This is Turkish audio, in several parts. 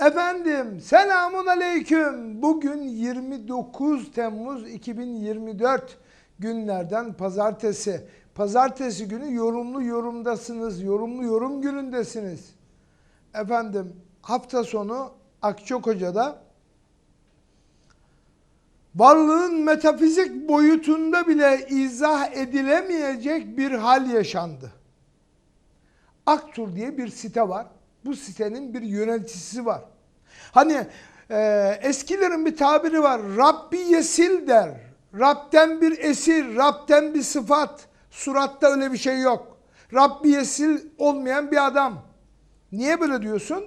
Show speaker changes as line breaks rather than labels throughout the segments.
Efendim selamun aleyküm. Bugün 29 Temmuz 2024 günlerden pazartesi. Pazartesi günü yorumlu yorumdasınız. Yorumlu yorum günündesiniz. Efendim hafta sonu Akçakoca'da varlığın metafizik boyutunda bile izah edilemeyecek bir hal yaşandı. Aktur diye bir site var. Bu sitenin bir yöneticisi var. Hani e, eskilerin bir tabiri var. Rabbi yesil der. Rab'den bir esir, Rab'den bir sıfat. Suratta öyle bir şey yok. Rabbi yesil olmayan bir adam. Niye böyle diyorsun?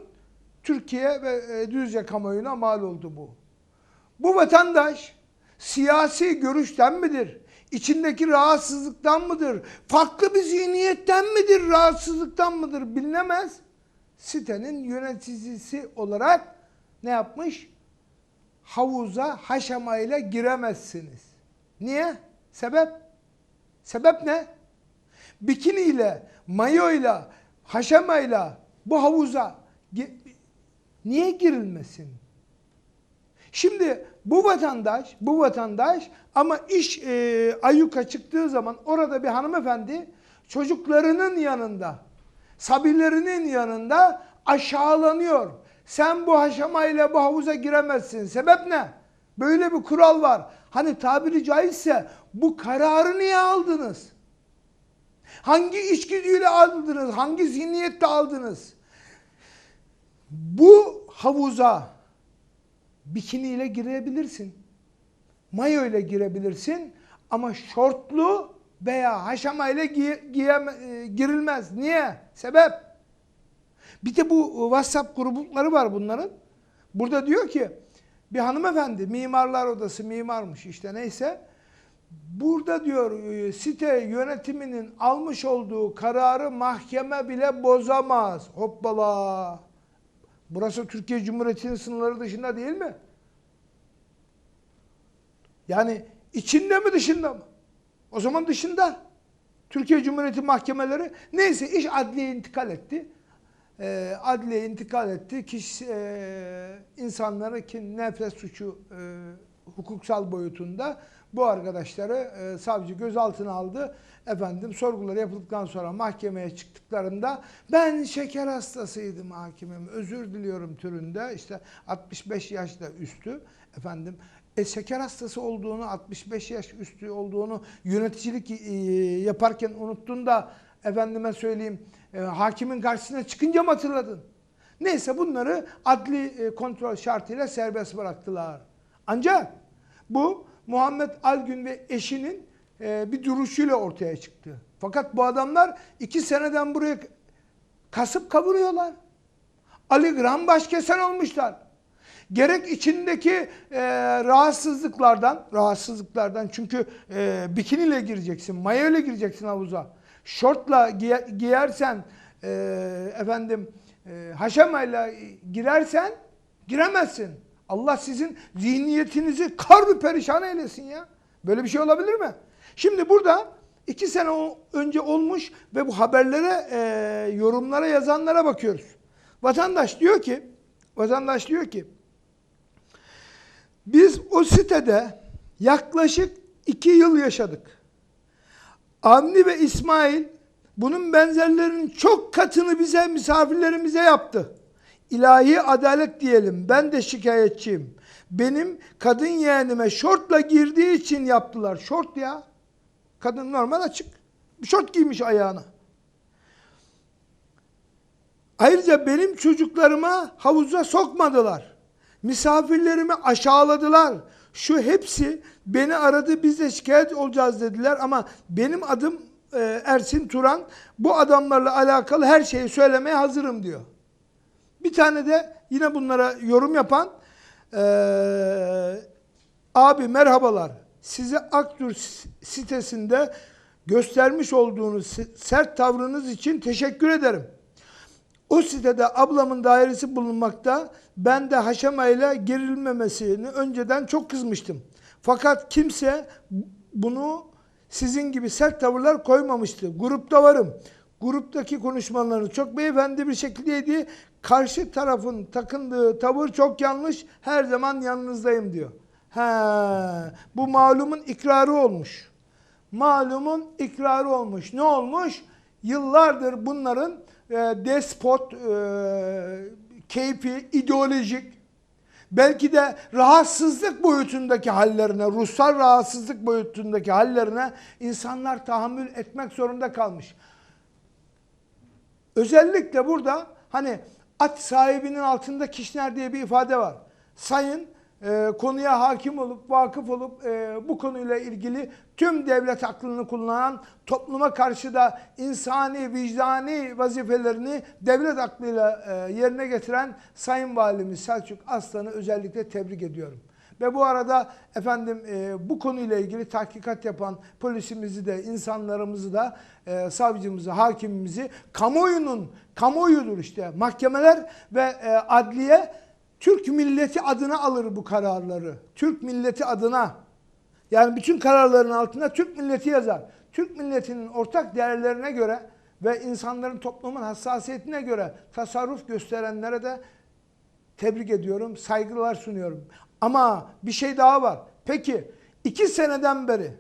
Türkiye ve e, Düzce kamuoyuna mal oldu bu. Bu vatandaş siyasi görüşten midir? İçindeki rahatsızlıktan mıdır? Farklı bir zihniyetten midir? Rahatsızlıktan mıdır? Bilinemez. Sitenin yöneticisi olarak ne yapmış? Havuza haşamayla giremezsiniz. Niye? Sebep? Sebep ne? Bikiniyle, mayoyla, haşamayla bu havuza niye girilmesin? Şimdi bu vatandaş, bu vatandaş ama iş e, ayyuka çıktığı zaman orada bir hanımefendi çocuklarının yanında, sabirlerinin yanında aşağılanıyor. Sen bu haşamayla bu havuza giremezsin. Sebep ne? Böyle bir kural var. Hani tabiri caizse bu kararı niye aldınız? Hangi içgüdüyle aldınız? Hangi zihniyette aldınız? Bu havuza bikiniyle girebilirsin. Mayo ile girebilirsin ama şortlu veya haşamayla giye, giyem, e, girilmez. Niye? Sebep? Bir de bu WhatsApp grupları var bunların. Burada diyor ki bir hanımefendi mimarlar odası mimarmış işte neyse. Burada diyor e, site yönetiminin almış olduğu kararı mahkeme bile bozamaz. Hoppala. Burası Türkiye Cumhuriyeti'nin sınırları dışında değil mi? Yani içinde mi dışında mı? O zaman dışında. Türkiye Cumhuriyeti mahkemeleri neyse iş adliyeye intikal etti. Ee, adliyeye intikal etti. Kişi, e, insanları ki nefret suçu e, hukuksal boyutunda bu arkadaşları e, savcı gözaltına aldı. Efendim sorguları yapıldıktan sonra mahkemeye çıktıklarında ben şeker hastasıydım hakimim özür diliyorum türünde işte 65 yaşta üstü efendim e, şeker hastası olduğunu 65 yaş üstü olduğunu yöneticilik e, yaparken unuttun da efendime söyleyeyim e, hakimin karşısına çıkınca mı hatırladın? Neyse bunları adli e, kontrol şartıyla serbest bıraktılar. Ancak bu Muhammed Algün ve eşinin e, bir duruşuyla ortaya çıktı. Fakat bu adamlar iki seneden buraya kasıp kavuruyorlar. Ali Gram başkesen olmuşlar. Gerek içindeki e, rahatsızlıklardan, rahatsızlıklardan çünkü e, bikiniyle gireceksin, mayoyla gireceksin havuza. Şortla giye, giyersen, e, efendim e, haşamayla girersen giremezsin. Allah sizin zihniyetinizi kar perişan eylesin ya. Böyle bir şey olabilir mi? Şimdi burada iki sene önce olmuş ve bu haberlere, e, yorumlara yazanlara bakıyoruz. Vatandaş diyor ki, vatandaş diyor ki, biz o sitede yaklaşık iki yıl yaşadık. Avni ve İsmail bunun benzerlerinin çok katını bize misafirlerimize yaptı. İlahi adalet diyelim. Ben de şikayetçiyim. Benim kadın yeğenime şortla girdiği için yaptılar. Şort ya. Kadın normal açık. Bir şort giymiş ayağına. Ayrıca benim çocuklarıma havuza sokmadılar. Misafirlerimi aşağıladılar. Şu hepsi beni aradı biz de şikayet olacağız dediler ama benim adım e, Ersin Turan bu adamlarla alakalı her şeyi söylemeye hazırım diyor. Bir tane de yine bunlara yorum yapan eee, abi merhabalar. Size Aktur s- sitesinde göstermiş olduğunuz se- sert tavrınız için teşekkür ederim. O sitede ablamın dairesi bulunmakta. Ben de haşamayla gerilmemesini önceden çok kızmıştım. Fakat kimse bunu sizin gibi sert tavırlar koymamıştı. Grupta varım. gruptaki konuşmalarınız çok beyefendi bir şekildeydi. Karşı tarafın takındığı tavır çok yanlış. Her zaman yanınızdayım diyor. Ha, bu malumun ikrarı olmuş. Malumun ikrarı olmuş. Ne olmuş? Yıllardır bunların e, despot, e, keyfi, ideolojik, belki de rahatsızlık boyutundaki hallerine, ruhsal rahatsızlık boyutundaki hallerine insanlar tahammül etmek zorunda kalmış. Özellikle burada hani at sahibinin altında kişner diye bir ifade var. Sayın e, konuya hakim olup vakıf olup e, bu konuyla ilgili tüm devlet aklını kullanan topluma karşı da insani vicdani vazifelerini devlet aklıyla e, yerine getiren Sayın Valimiz Selçuk Aslan'ı özellikle tebrik ediyorum. Ve bu arada efendim e, bu konuyla ilgili tahkikat yapan polisimizi de insanlarımızı da e, savcımızı, hakimimizi kamuoyunun kamuoyudur işte mahkemeler ve e, adliye Türk milleti adına alır bu kararları. Türk milleti adına. Yani bütün kararların altında Türk milleti yazar. Türk milletinin ortak değerlerine göre ve insanların toplumun hassasiyetine göre tasarruf gösterenlere de tebrik ediyorum, saygılar sunuyorum. Ama bir şey daha var. Peki iki seneden beri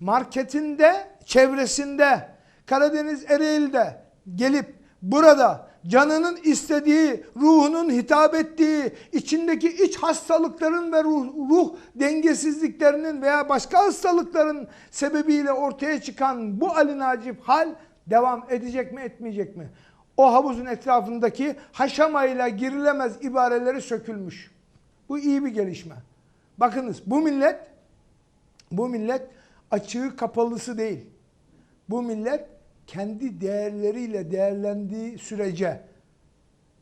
marketinde, çevresinde, Karadeniz Ereğli'de gelip burada canının istediği, ruhunun hitap ettiği, içindeki iç hastalıkların ve ruh, ruh dengesizliklerinin veya başka hastalıkların sebebiyle ortaya çıkan bu Ali Nacip hal devam edecek mi etmeyecek mi? O havuzun etrafındaki haşamayla girilemez ibareleri sökülmüş. Bu iyi bir gelişme. Bakınız bu millet bu millet açığı kapalısı değil. Bu millet kendi değerleriyle değerlendiği sürece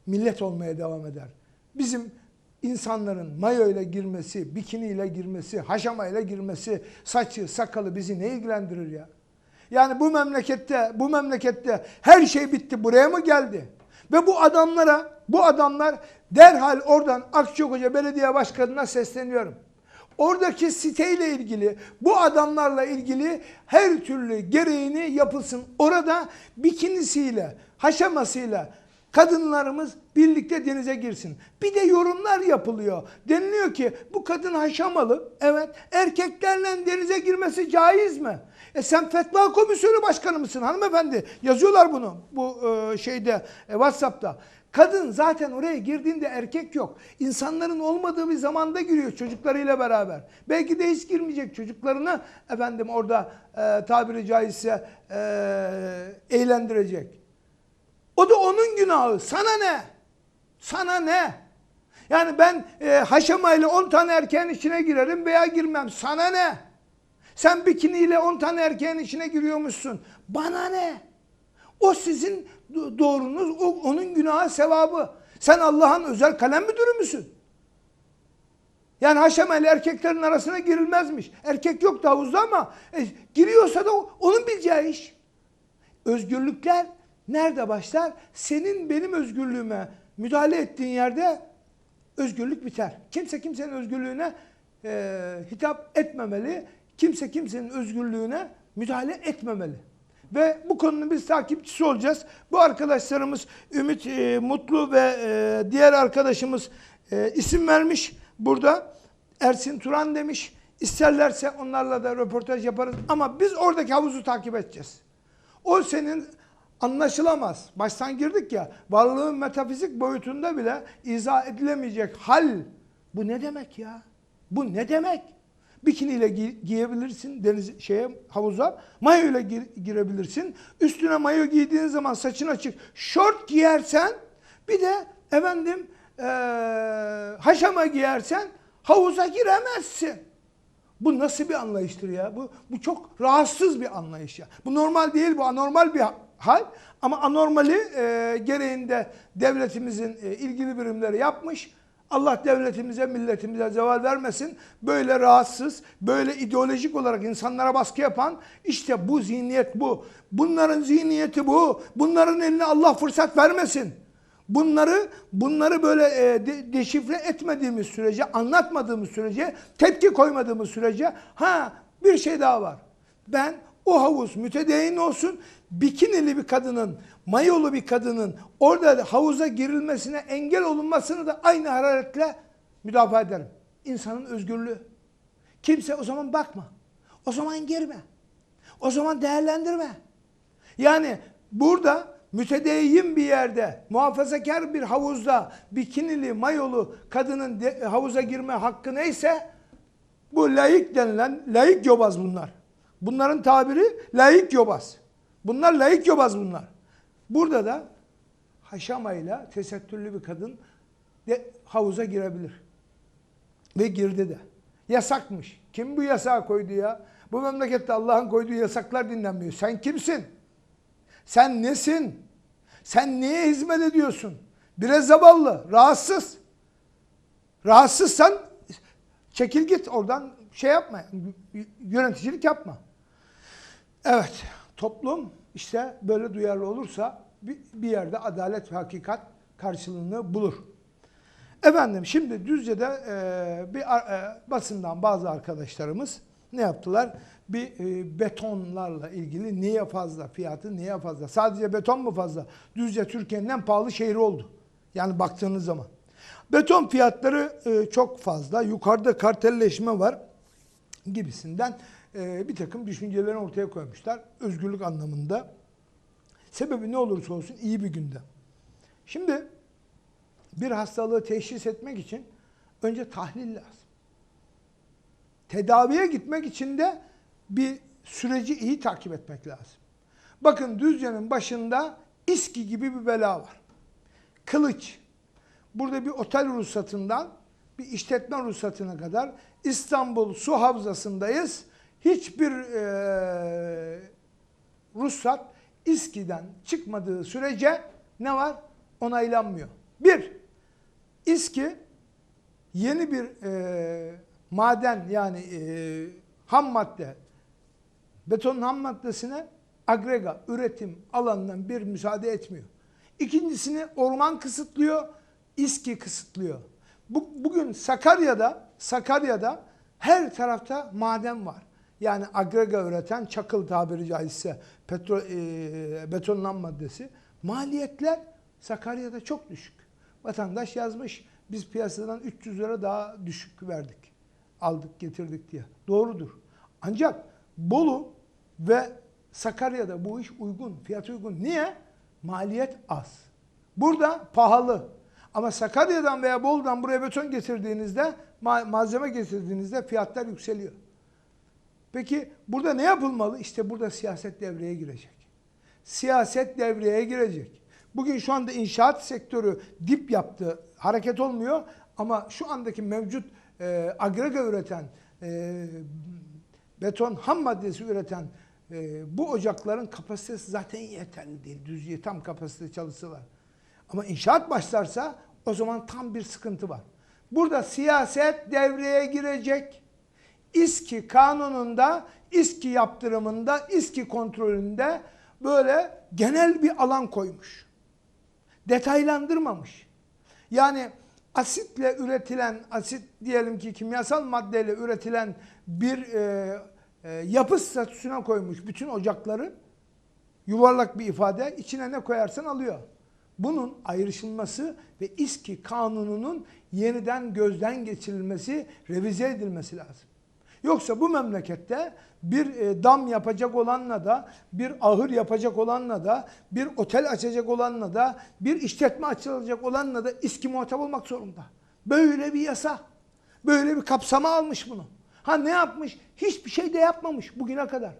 millet olmaya devam eder. Bizim insanların mayo ile girmesi, bikini ile girmesi, haşama ile girmesi, saçı, sakalı bizi ne ilgilendirir ya? Yani bu memlekette, bu memlekette her şey bitti. Buraya mı geldi? Ve bu adamlara, bu adamlar derhal oradan Akçakoca Belediye Başkanı'na sesleniyorum. Oradaki siteyle ilgili, bu adamlarla ilgili her türlü gereğini yapılsın. Orada bikinisiyle, haşamasıyla kadınlarımız birlikte denize girsin. Bir de yorumlar yapılıyor. Deniliyor ki bu kadın haşamalı. Evet. Erkeklerle denize girmesi caiz mi? E sen fetva komisyonu başkanı mısın hanımefendi? Yazıyorlar bunu bu e, şeyde e, WhatsApp'ta. Kadın zaten oraya girdiğinde erkek yok. İnsanların olmadığı bir zamanda giriyor çocuklarıyla beraber. Belki de hiç girmeyecek çocuklarını efendim orada e, tabiri caizse e, eğlendirecek. O da onun günahı. Sana ne? Sana ne? Yani ben e, haşamayla 10 tane erkeğin içine girerim veya girmem. Sana ne? Sen bikiniyle 10 tane erkeğin içine giriyormuşsun. Bana ne? O sizin do- doğrunuz, o, onun günahı, sevabı. Sen Allah'ın özel kalem müdürü müsün? Yani haşemeli erkeklerin arasına girilmezmiş. Erkek yok da havuzda ama e, giriyorsa da onun bileceği iş. Özgürlükler nerede başlar? Senin benim özgürlüğüme müdahale ettiğin yerde özgürlük biter. Kimse kimsenin özgürlüğüne e, hitap etmemeli. Kimse kimsenin özgürlüğüne müdahale etmemeli. Ve bu konunun biz takipçisi olacağız. Bu arkadaşlarımız Ümit e, Mutlu ve e, diğer arkadaşımız e, isim vermiş burada. Ersin Turan demiş. İsterlerse onlarla da röportaj yaparız. Ama biz oradaki havuzu takip edeceğiz. O senin anlaşılamaz. Baştan girdik ya. Varlığın metafizik boyutunda bile izah edilemeyecek hal. Bu ne demek ya? Bu ne demek? Bikiniyle gi- giyebilirsin deniz şeye havuza. Mayo ile gir- girebilirsin. Üstüne mayo giydiğin zaman saçın açık. Şort giyersen bir de efendim eee haşama giyersen havuza giremezsin. Bu nasıl bir anlayıştır ya? Bu, bu çok rahatsız bir anlayış ya. Bu normal değil, bu anormal bir ha- hal. Ama anormali e, gereğinde devletimizin e, ilgili birimleri yapmış. Allah devletimize, milletimize zeval vermesin. Böyle rahatsız, böyle ideolojik olarak insanlara baskı yapan işte bu zihniyet bu. Bunların zihniyeti bu. Bunların eline Allah fırsat vermesin. Bunları bunları böyle e, de- deşifre etmediğimiz sürece, anlatmadığımız sürece, tepki koymadığımız sürece ha bir şey daha var. Ben o havuz mütedeyyin olsun. Bikinili bir kadının, mayolu bir kadının orada havuza girilmesine engel olunmasını da aynı hararetle müdafaa ederim. İnsanın özgürlüğü. Kimse o zaman bakma. O zaman girme. O zaman değerlendirme. Yani burada mütedeyyin bir yerde, muhafazakar bir havuzda bikinili, mayolu kadının de- havuza girme hakkı neyse bu layık denilen, layık yobaz bunlar. Bunların tabiri layık yobaz. Bunlar layık yobaz bunlar. Burada da haşamayla tesettürlü bir kadın de havuza girebilir. Ve girdi de. Yasakmış. Kim bu yasağı koydu ya? Bu memlekette Allah'ın koyduğu yasaklar dinlenmiyor. Sen kimsin? Sen nesin? Sen neye hizmet ediyorsun? Biraz zavallı, rahatsız. Rahatsızsan çekil git oradan şey yapma. Yöneticilik yapma. Evet, toplum işte böyle duyarlı olursa bir, bir yerde adalet ve hakikat karşılığını bulur. Efendim şimdi Düzce'de e, bir e, basından bazı arkadaşlarımız ne yaptılar? Bir e, betonlarla ilgili niye fazla fiyatı niye fazla? Sadece beton mu fazla? Düzce Türkiye'nin en pahalı şehri oldu. Yani baktığınız zaman. Beton fiyatları e, çok fazla. Yukarıda kartelleşme var gibisinden e, bir takım düşüncelerini ortaya koymuşlar. Özgürlük anlamında. Sebebi ne olursa olsun iyi bir günde. Şimdi bir hastalığı teşhis etmek için önce tahlil lazım. Tedaviye gitmek için de bir süreci iyi takip etmek lazım. Bakın Düzce'nin başında İSKİ gibi bir bela var. Kılıç. Burada bir otel ruhsatından bir işletme ruhsatına kadar İstanbul Su Havzası'ndayız. Hiçbir eee ruhsat İSKİ'den çıkmadığı sürece ne var? Onaylanmıyor. Bir, İSKİ yeni bir eee, maden yani eee, ham madde, betonun ham maddesine agrega, üretim alanından bir müsaade etmiyor. İkincisini orman kısıtlıyor, İSKİ kısıtlıyor. Bu, bugün Sakarya'da, Sakarya'da her tarafta maden var. Yani agrega üreten çakıl tabiri caizse petrol, e, beton ham maddesi. Maliyetler Sakarya'da çok düşük. Vatandaş yazmış biz piyasadan 300 lira daha düşük verdik. Aldık getirdik diye. Doğrudur. Ancak Bolu ve Sakarya'da bu iş uygun, fiyat uygun. Niye? Maliyet az. Burada pahalı. Ama Sakarya'dan veya Bolu'dan buraya beton getirdiğinizde, ma- malzeme getirdiğinizde fiyatlar yükseliyor. Peki burada ne yapılmalı? İşte burada siyaset devreye girecek. Siyaset devreye girecek. Bugün şu anda inşaat sektörü dip yaptı. Hareket olmuyor ama şu andaki mevcut e, agrega üreten, e, beton ham maddesi üreten e, bu ocakların kapasitesi zaten yeterli değil. Düzce tam kapasite çalışsalar. Ama inşaat başlarsa o zaman tam bir sıkıntı var. Burada siyaset devreye girecek. İSKİ kanununda, İSKİ yaptırımında, İSKİ kontrolünde böyle genel bir alan koymuş. Detaylandırmamış. Yani asitle üretilen, asit diyelim ki kimyasal maddeyle üretilen bir e, e, yapı statüsüne koymuş bütün ocakları. Yuvarlak bir ifade, içine ne koyarsan alıyor. Bunun ayrışılması ve İSKİ kanununun yeniden gözden geçirilmesi, revize edilmesi lazım. Yoksa bu memlekette bir e, dam yapacak olanla da, bir ahır yapacak olanla da, bir otel açacak olanla da, bir işletme açılacak olanla da İSKİ muhatap olmak zorunda. Böyle bir yasa, böyle bir kapsama almış bunu. Ha ne yapmış? Hiçbir şey de yapmamış bugüne kadar.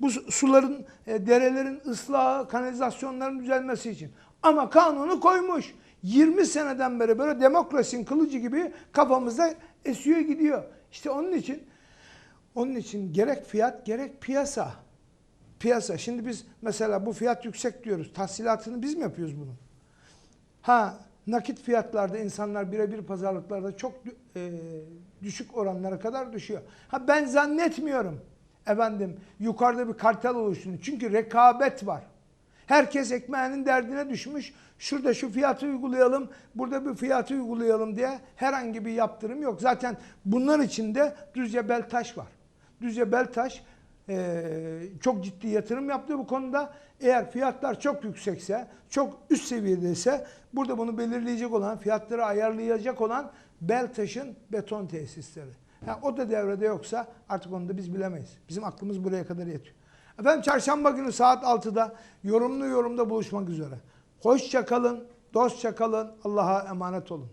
Bu su- suların, e, derelerin ıslahı, kanalizasyonların düzelmesi için. Ama kanunu koymuş. 20 seneden beri böyle demokrasinin kılıcı gibi kafamızda esiyor gidiyor. İşte onun için onun için gerek fiyat gerek piyasa. Piyasa. Şimdi biz mesela bu fiyat yüksek diyoruz. Tahsilatını biz mi yapıyoruz bunu? Ha nakit fiyatlarda insanlar birebir pazarlıklarda çok e, düşük oranlara kadar düşüyor. Ha ben zannetmiyorum efendim yukarıda bir kartel oluştuğunu. Çünkü rekabet var. Herkes ekmeğinin derdine düşmüş. Şurada şu fiyatı uygulayalım, burada bir fiyatı uygulayalım diye herhangi bir yaptırım yok. Zaten bunlar içinde Düzce Beltaş var. Düzce Beltaş e, çok ciddi yatırım yaptı bu konuda. Eğer fiyatlar çok yüksekse, çok üst seviyedeyse burada bunu belirleyecek olan, fiyatları ayarlayacak olan Beltaş'ın beton tesisleri. Ha, o da devrede yoksa artık onu da biz bilemeyiz. Bizim aklımız buraya kadar yetiyor. Efendim çarşamba günü saat 6'da yorumlu yorumda buluşmak üzere. Hoşça kalın, dostça kalın, Allah'a emanet olun.